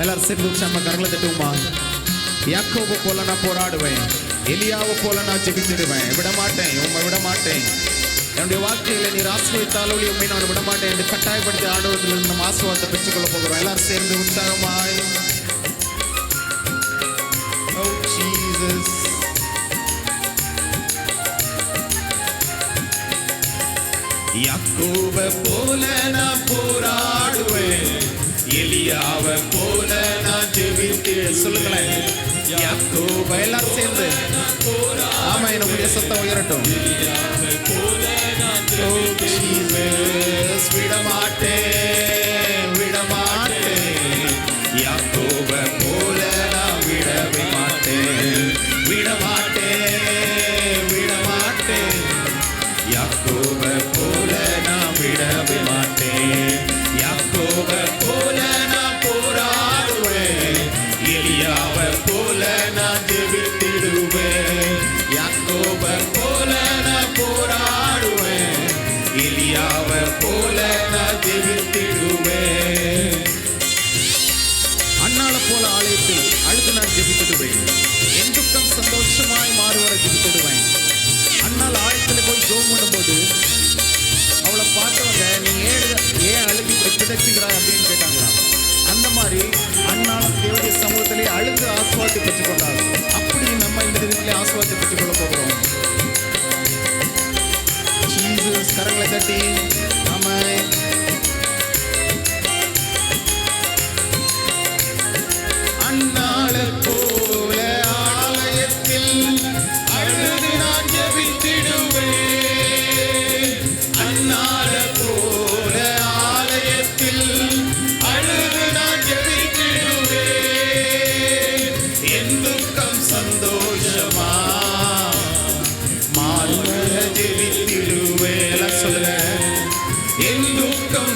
எல்லாரும் சேர்ந்து உற்சாகமாக கரங்களை தட்டுவோமா யாக்கோவு போல நான் போராடுவேன் எலியாவை போல நான் ஜெபித்திடுவேன் விட மாட்டேன் உண்மை விட மாட்டேன் என்னுடைய வாழ்க்கையில் நீர் ஆசிரியத்தால் உண்மை நான் விட மாட்டேன் என்று கட்டாயப்படுத்தி ஆடுவதில் நம்ம ஆசீர்வாதத்தை பெற்றுக்கொள்ள போகிறோம் எல்லாரும் சேர்ந்து உற்சாகமாய் Oh Jesus யாக்கோவை போல நான் போரா எலியாவ போல நான் ஜெபித்தேன் சொல்லுங்களேன். யாக்கோப எல்லாரும் சேர்ந்து. ஆமா என்னுடைய சத்தம் உயரட்டும். விடமாட்டேன்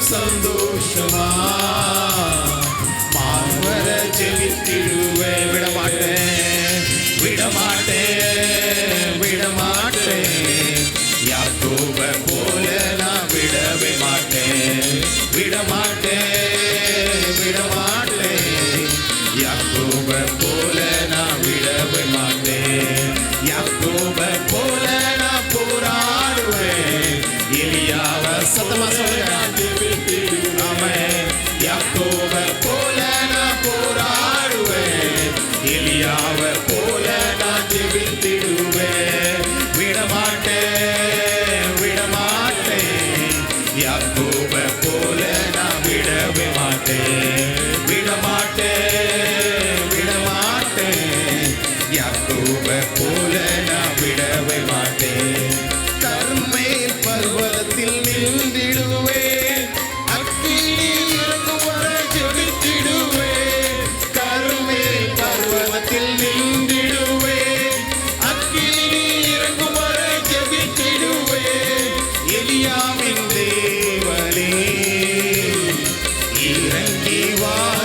சந்தோஷமா மாறுவர ஜெபித்திடுவேன் விடமாட்டேன் விடமாட்டேன் விடமாட்டேன் யாக்கோப போல நான் விடவே மாட்டேன் விடமாட்டேன் விடமாட்டேன் யாக்கோப போல நான் விடவே மாட்டேன் யாக்கோப போல நான் போராடுவேன் எலியாவ சத்தமா சொல்லுங்க.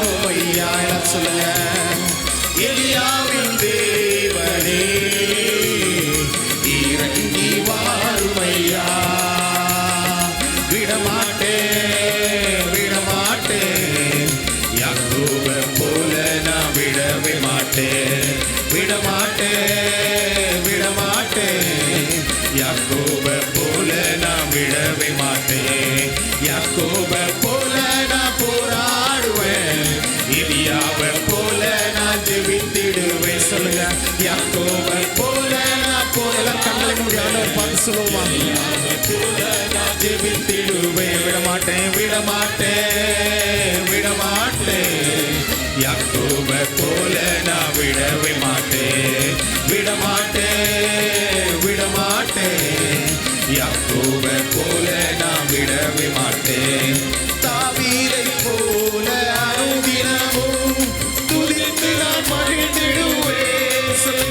பொய்யாள சொல்லுங்க. எலியாவே விடுவேன் சொல்லுங்க யாக்கோவை போல நான் போல கண்களை மூடி ஆண்டவர் பார்த்து சொல்லுவோமா ஜெபித்திடுவேன் விட மாட்டேன் விட மாட்டேன். விட மாட்டேன் யாக்கோவை போல நான் விடவே மாட்டேன் விட மாட்டேன் விட மாட்டேன் யாக்கோவை போல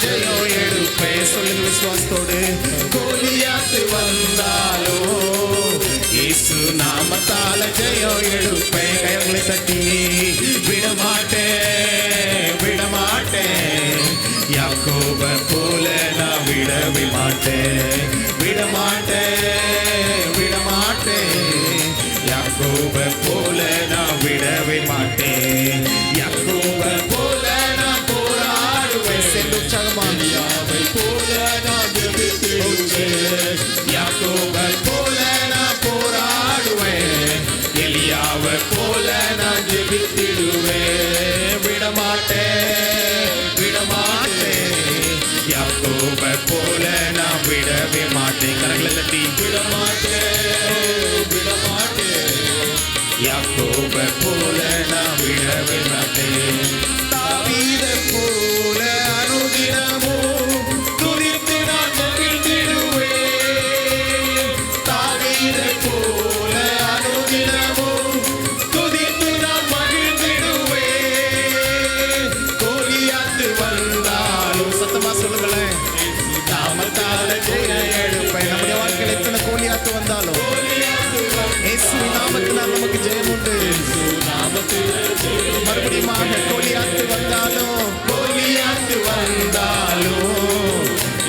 நாமத்தால ஜெயம் எடுப்பே சொல்லுங்க விசுவாசத்தோடு கோலியாத்து வந்தாலோ இயேசு நாமத்தால ஜெயம் எடுப்பே கைகளை தட்டி விடமாட்டேன் விடமாட்டேன் யாக்கோப போல நான் கரங்களை தட்டி யாக்கோப போல நான் விடவே மாட்டேன். மறுபடியும் கோலியாத்து வந்தாலும் கோலியாத்து வந்தாலும்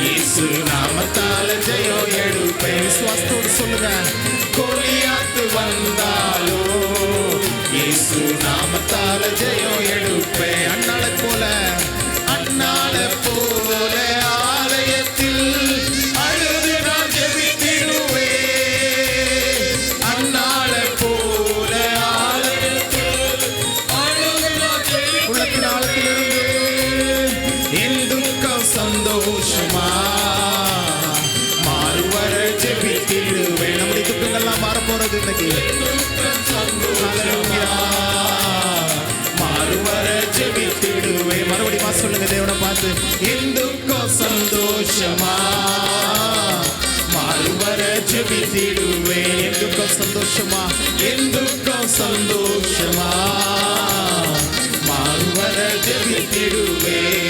இயேசு நாமத்தால ஜெயம் எடுப்பேன். விசுவாசத்தோடு சொல்லுங்க. கோலியாத்து வந்தாலும் இயேசு நாமத்தால ஜெயம் எடுப்பேன் சொல்லுங்க தேவனை பார்த்து என் சந்தோஷமா மாறுவர ஜெபித்திடுவே என் சந்தோஷமா என் சந்தோஷமா மாறுவர ஜெபித்திடுவேன்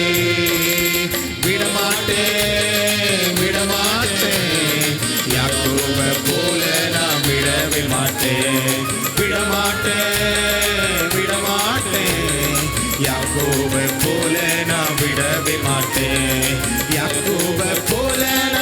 விடவே மாட்டேன்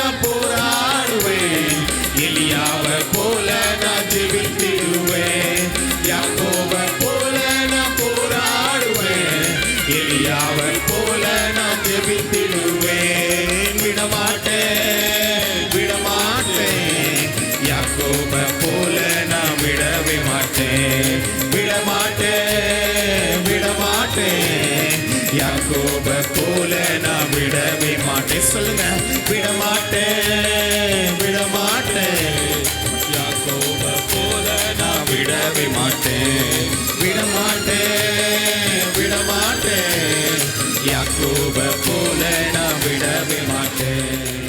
சொல்லுங்க. விடமாட்டேன் விடமாட்டேன். யாக்கோப போல நான் விடவே மாட்டேன். விடமாட்டேன் விடமாட்டேன். யாக்கோப போல நான் விடவே மாட்டேன்.